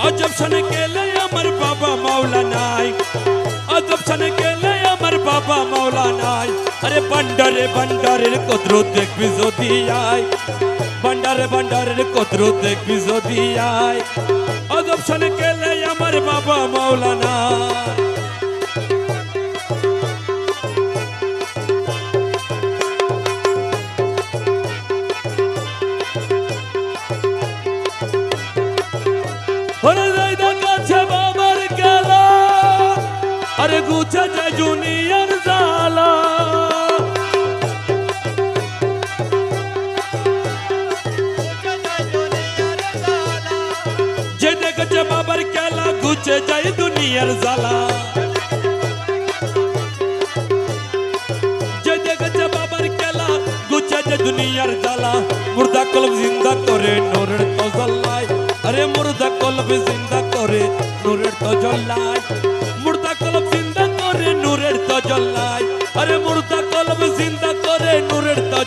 গেলে আমার বাবা মাওলা নাই অজব সনে গেলে আমার বাবা মাওলা নাই আরে বান্ডারে বান্ডারের কদ্র দেখবি যদি আয় বান্ডারে বান্ডারের কদ্র দেখবি যদি আয় অজব সনে গেলে আমার বাবা মাওলা গুছে যায় জুনিয়র জালা যে দেখেছে বাবার খেলা গুছে যায় দুনিয়ার জালা যে দুনিয়ার জালা মুর্দা কলব জিন্দা করে নোরের তো জ্বলায় আরে মুর্দা কলব জিন্দা করে নূরের তো জ্বলায় নূরের তো জ্বলায় আরে মুর্দা কলব জিন্দা করে নূরের তো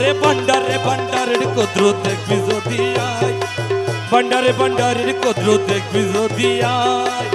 রে ভান্ডার ভান্ডারে ভান্ডারের কদ্রু দেখবি যদি আয়। ভান্ডারে ভান্ডারের কদ্রু দেখবি যদি আয়।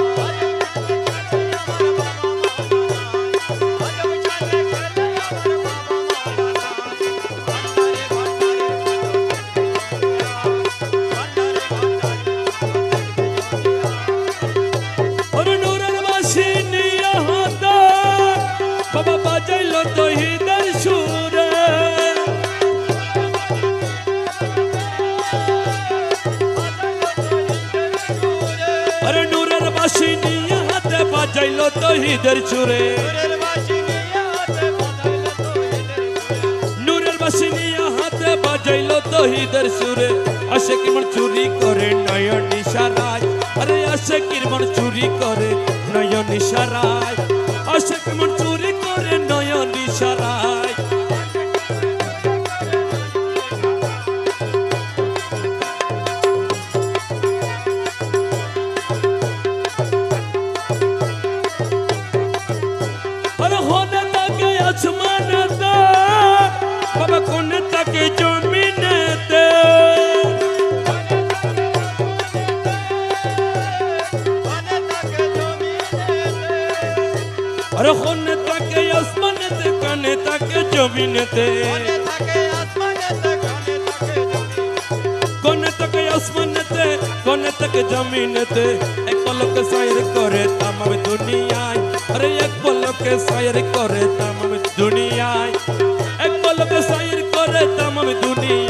নূরের বাসি নিয়া হাতে বাজাইল তহিদের চুরে। নূরের বাসিনী নিয়া হাতে বাজাইল তহিদের সুরে আসে কিমন চুরি করে নয়ন নিশারায় আরে আসে কিমন চুরি করে নয়ন নিশারায় আসে কিমন চুরি করে নয়ন জমিনেতে। কোনে তাকে আসমানেতে কোনে তাকে জমিনেতে। এক পলকে সাইর করে তামাম দুনিয়ায়। আরে এক পলকে সাইর করে তামাম দুনিয়ায়। এক পলকে সাইর করে তামাম দুনিয়ায়।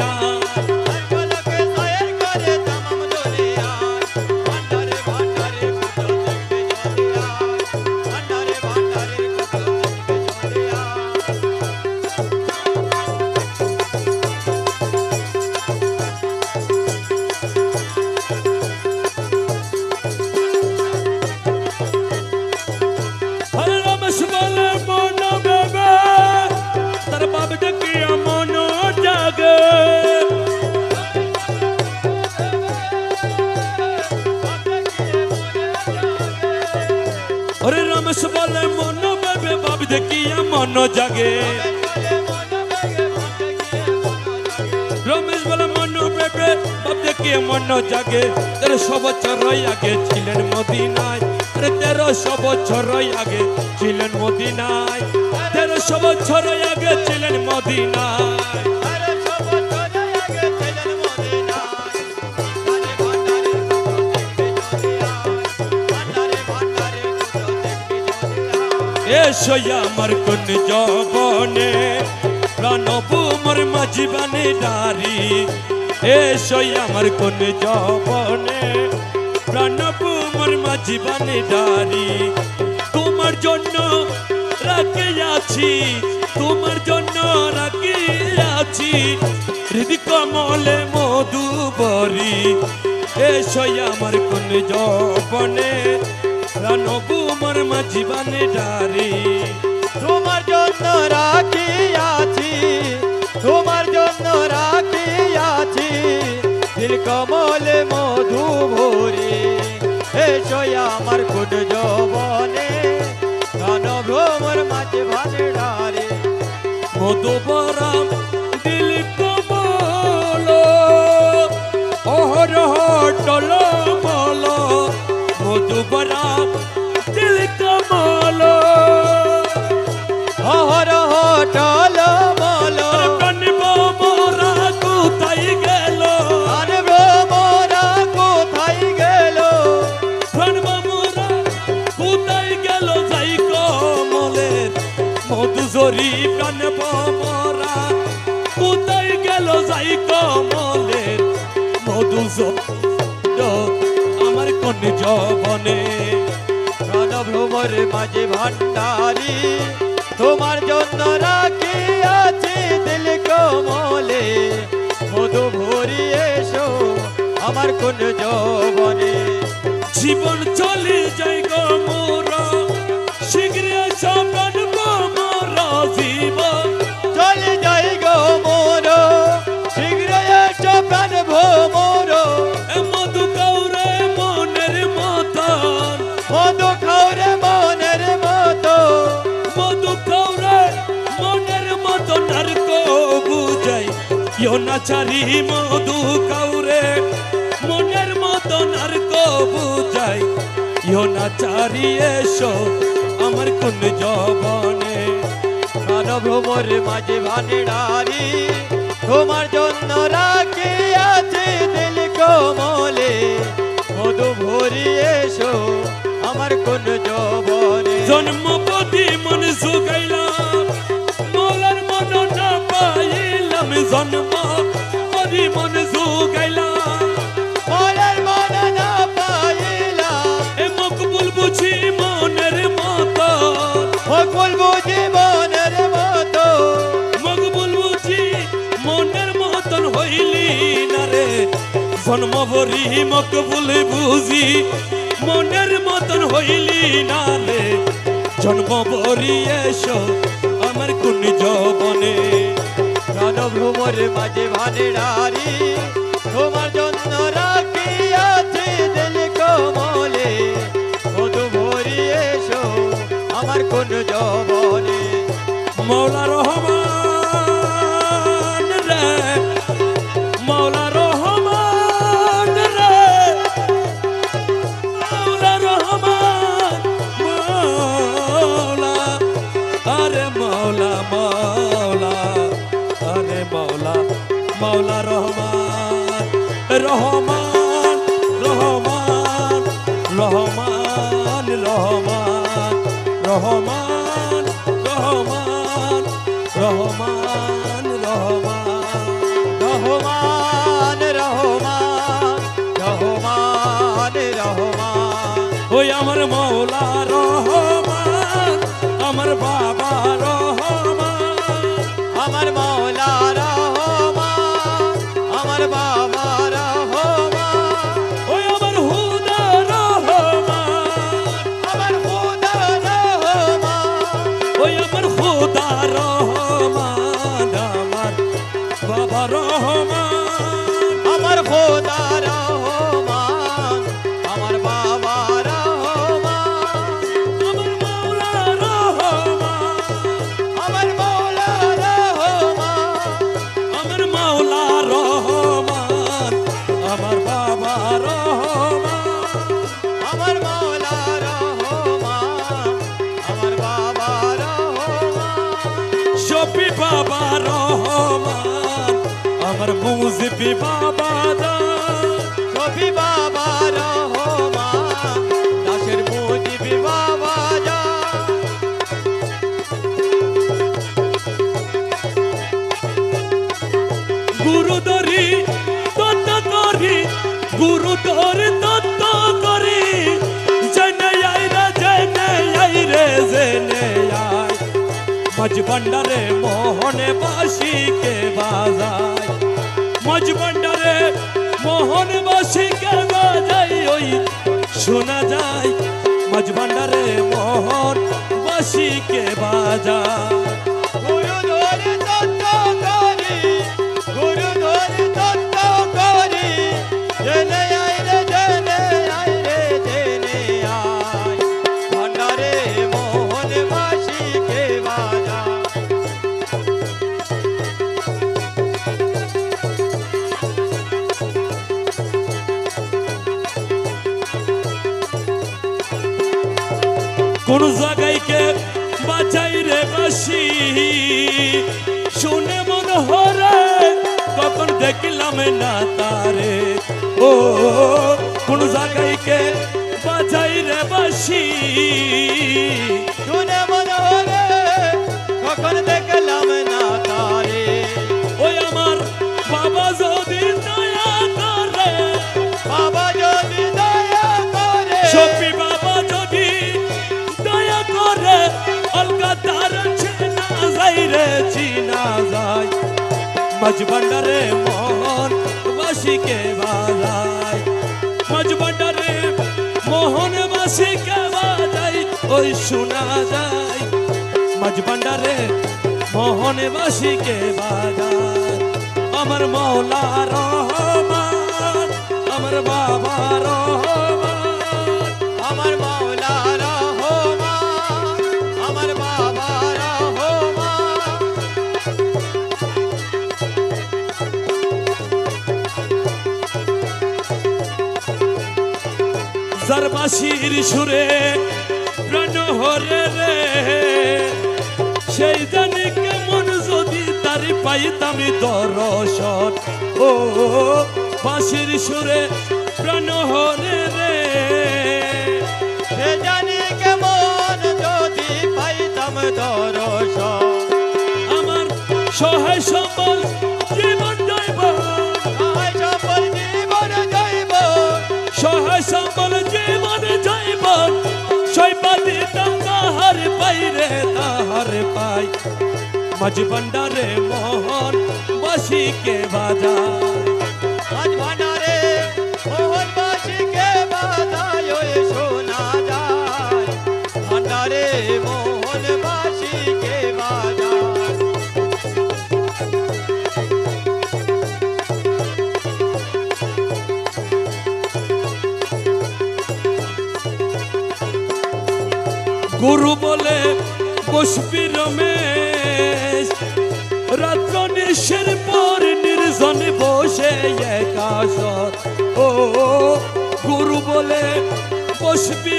আরে রমেশ বলে মন বেবে বাপ ডেকিয়া মন জাগে। রমেশ বলে, মন বেবে বাপ ডেকিয়া মন জাগে। তেরোশো বছর আগে ছিলেন মদিনায়। আরে তেরোশো বছর আগে ছিলেন মদিনায়। তেরোশো বছর আগে ছিলেন মদিনায়। এসো আমার কোন জবনে প্রাণবু মোর মাঝিবানে ডারি। এসো আমার কোন জবনে প্রাণবু মোর মাঝিবানে ডারি। তোমার জন্য রাখে আছি, তোমার জন্য রাখি আছি। হৃদি কমলে মধুবরী, এসো আমার কোন জবনে প্রাণবু মোর মাঝিবানে ডারি। তোমার জন্য রাখিয়াছি তোমার জন্য রাখিয়াছি দিল মধু ভরি আমার কুট যবনে। গান ভ্রমর মাঝে ভালে ডারে। মধুবরাম দিল কমল অহর টল মধুবরা দিল কমলো অহরহ টল মল কানব মোরা কোথায় গেল আনব মোরা কোথায় গেল কানব মোরা কোথায় গেল যাই কমলের মধুজরি কানব মোরা কোথায় গেল যাই কমলের মধুজর আমার কোন জবনে রণভ্রমর মাঝে ভান্ডারি, তোমার জন্য রাখি আছি দিল কমলে। মধু ভরি এসো আমার কোন যবনে। জীবন চলে যাই গো মোরা। কেউ না চারি মধু কাউরে, মনের মতন আর কো বুঝাই। কেউ না চারি এসো আমার কোন জবনে মাঝে ভান্ডারি তোমার জন্য রাখি আছে দিল মধু ভরি এসো আমার কোন যৌবনে। জন্মপতি মন সুগাইলাম জন্ম পরি মন সুগাইলাম মনের মন না পাইলাম এ মকবুল বুঝি মনের মতো। সকল বুঝি মনের মতো। মকবুল বুঝি মনের মতন হইলি না রে। জন্ম ভরি মকবুল বুঝি মনের মতন হইলি না রে। জন্ম ভরি এসো আমার কোন প্রাণভ্রমর মাঝে ভান্ডারি তোমার জন্য রাখি আছে দিল কমলে। মধু এসো আমার কোন জবনে মৌলা রহমান রহমান রহমান রহমান রহমান রহমান রহমান রহমান রহমান রহমান রহমান। রহমান রহমান ওই আমার মৌলা রহমান, আমার বাবা খোদা রহমান আমার বাবা রহমান আমার মৌলা রহমান আমার বাবা রহমান আমার মৌলা রহমান আমার বাবা রহমান শফি বাবা রহমান আমার মুজিবি বাবা গুরুদরি তত্ত করি গুরুদর তত্ত করি জেনে আই রে জেনে আই রে জেনে আই মজ মোহনে বাসি কে বাজায় মজমন্ডারে মোহনবাসী কারবা যাই ওই? শোনা যায় মজমন্ডারে মোহনবাসী কে বাজা কোন জায়গায় বাঁচাই রে বাসি। শুনে মন হরে কখন দেখলাম না তারে। ও, কোন জায়গায় কে বাঁচাই রে বাসি। শুনে মনে হরে কখন দেখলাম না মাঝ ভান্ডারে মোহন বাসিকে বাজায় মাঝ ভান্ডারে মোহন বাসিকে বাজাই, ওই শোনা যায়। মাঝ ভান্ডারে মোহন বাসিকে বাজায় আমার মৌলা রহমান, আমার বাবা রহমান। জারবাসির সুরে প্রাণ হরে রে। সেই জানি কেমন যদি তার পাইতাম দর্শন। ও বাঁশির সুরে প্রাণ হরে রে। সে জানি কেমন যদি পাইতাম দর্শন। আমার সহায় সম্বল মাঝ ভান্ডারে মোহন বাসিকে বাজায় আজ ভান্ডারে মোহন বাসিকে ওই শোনা যায় ভান্ডারে মোহন বাসিকে বাজায় গুরু বলে বসবি রমেশ নির্জনে বসে একাশ ও গুরু বলে বসবি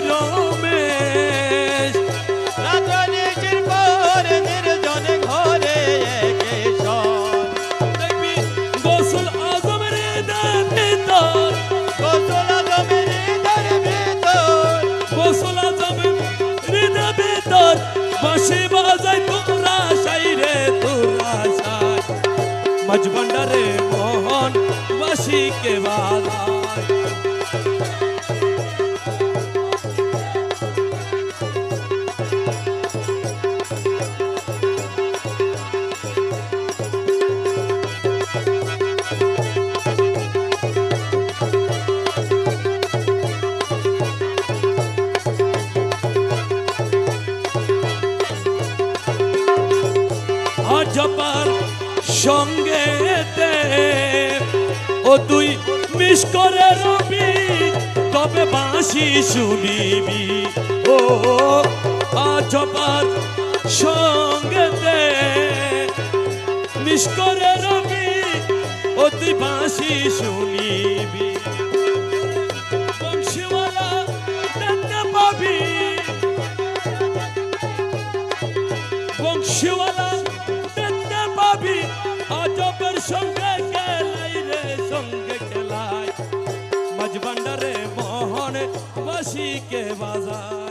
মাঝ ভান্ডারে মোহন বাসিকে বাজায় আজবার সঙ্গেতে। ও তুই মিস করে রবি, তবে বাঁশি শুনিবি। ও আজপাত সঙ্গে মিস করে রবি, ও তুই বাঁশি শুনিবি। বাসিকে বাজায়।